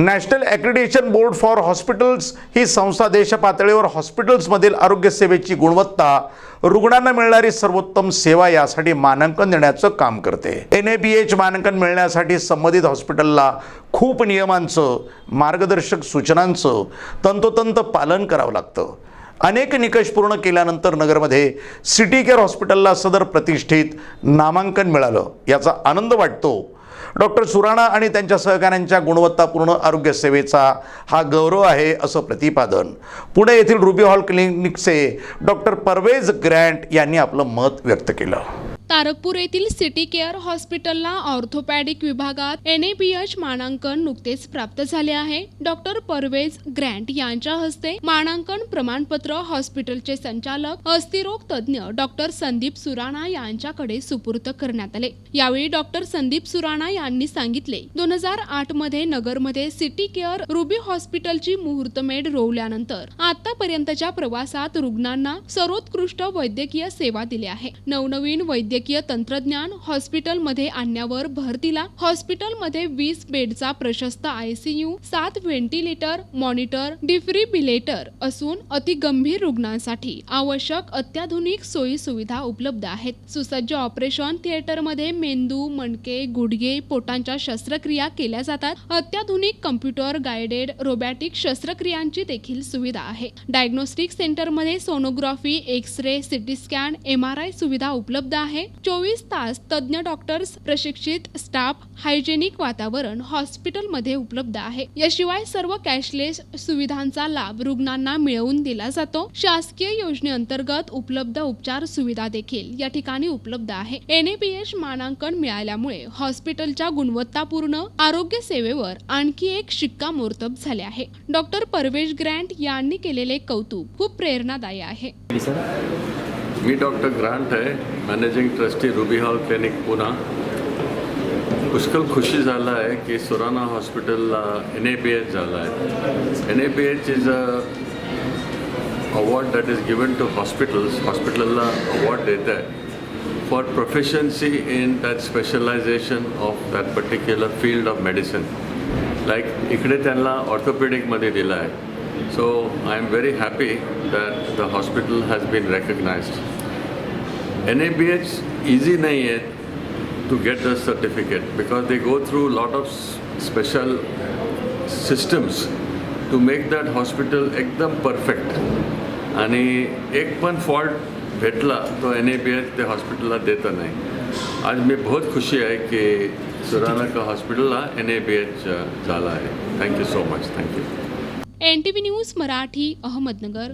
National accreditation board for hospitals ही संस्था देशपातळीवर हॉस्पिटल्समधील आरोग्यसेवेची गुणवत्ता रुग्णांना मिळणारी सर्वोत्तम सेवा यासाठी मानांकन देण्याचं काम करते. एन ए बी एच मानांकन मिळण्यासाठी संबंधित हॉस्पिटलला खूप नियमांचं मार्गदर्शक सूचनांचं तंतोतंत पालन करावं लागतं. अनेक निकष पूर्ण केल्यानंतर नगरमध्ये सिटी केअर हॉस्पिटलला सदर प्रतिष्ठित नामांकन मिळालं. याचा आनंद वाटतो. डॉक्टर सुराणा आणि त्यांच्या सहकाऱ्यांच्या गुणवत्तापूर्ण आरोग्य सेवेचा हा गौरव आहे असं प्रतिपादन. पुणे येथील रुबी हॉल क्लिनिकचे डॉक्टर परवेज ग्रँट यांनी आपलं मत व्यक्त केलं. तारकपूर येथील सिटी केअर हॉस्पिटलला ऑर्थोपॅडिक विभागात एन ए पी एच मानांकन नुकतेच प्राप्त झाले आहे. डॉक्टर परवेज ग्रँट यांच्या हस्ते मानांकन प्रमाणपत्र हॉस्पिटलचे संचालक अस्थिरोग तज्ज्ञ डॉक्टर संदीप सुराणा यांच्याकडे सुपूर्त करण्यात आले. यावेळी डॉक्टर संदीप सुराणा यांनी सांगितले दोन हजार आठमध्ये नगरमध्ये सिटी केअर रुबी हॉस्पिटलची मुहूर्तमेढ रोवल्यानंतर आतापर्यंतच्या प्रवासात रुग्णांना सर्वोत्कृष्ट वैद्यकीय सेवा दिली आहे. नवनवीन वैद्यकीय तंत्रज्ञान हॉस्पिटलमध्ये आणण्यावर भर दिला. हॉस्पिटलमध्ये वीस बेडचा प्रशस्त आयसीयू सात व्हेंटिलेटर मॉनिटर डिफ्रिबिलेटर असून अतिगंभीर रुग्णांसाठी आवश्यक अत्याधुनिक सोयी सुविधा उपलब्ध आहेत. सुसज्ज ऑपरेशन थिएटरमध्ये मेंदू मणके गुडघे पोटांच्या शस्त्रक्रिया केल्या जातात. अत्याधुनिक कम्प्युटर गायडेड रोबॅटिक शस्त्रक्रियांची देखील सुविधा आहे. डायग्नोस्टिक सेंटरमध्ये sonography X ray CT scan M R I सुविधा उपलब्ध आहे. चोवीस तास तज्ज्ञ डॉक्टर्स प्रशिक्षित स्टाफ हायजेनिक वातावरण हॉस्पिटलमध्ये उपलब्ध आहे. याशिवाय सर्व कॅशलेस सुविधांचा लाभ रुग्णांना मिळवून दिला जातो. शासकीय योजनेअंतर्गत उपलब्ध उपचार सुविधा देखील या ठिकाणी उपलब्ध आहे. एनएपीएच मानांकन मिळाल्यामुळे हॉस्पिटलच्या गुणवत्तापूर्ण आरोग्य सेवेवर आणखी एक शिक्कामोर्तब झाले आहे. डॉक्टर परवेश ग्रँट यांनी केलेले कौतुक खूप प्रेरणादायी आहे. मी डॉक्टर ग्रांट आहे managing trustee Ruby Hall clinic Poona. पुष्कळ खुशी झाला आहे की सुराना हॉस्पिटलला एन ए बी एच झाला आहे. N A B H is a award that is given to hospitals हॉस्पिटलला अवॉर्ड देत आहे. For proficiency in that specialisation of that particular field of medicine like इकडे त्यांना ऑर्थोपेडिकमध्ये दिलं आहे. So I am very happy that the hospital has been recognised N A B H easy नाही आहे to get the certificate because they go through a lot of s- special systems to make that hospital एकदम perfect आणि एक पण fault भेटला तो N A B H त्या हॉस्पिटलला देतं नाही आज मी बहुत खुशी आहे की सुराना का हॉस्पिटलला एन ए बी एच झाला आहे thank you so much thank you N T V news Marathi Ahmednagar.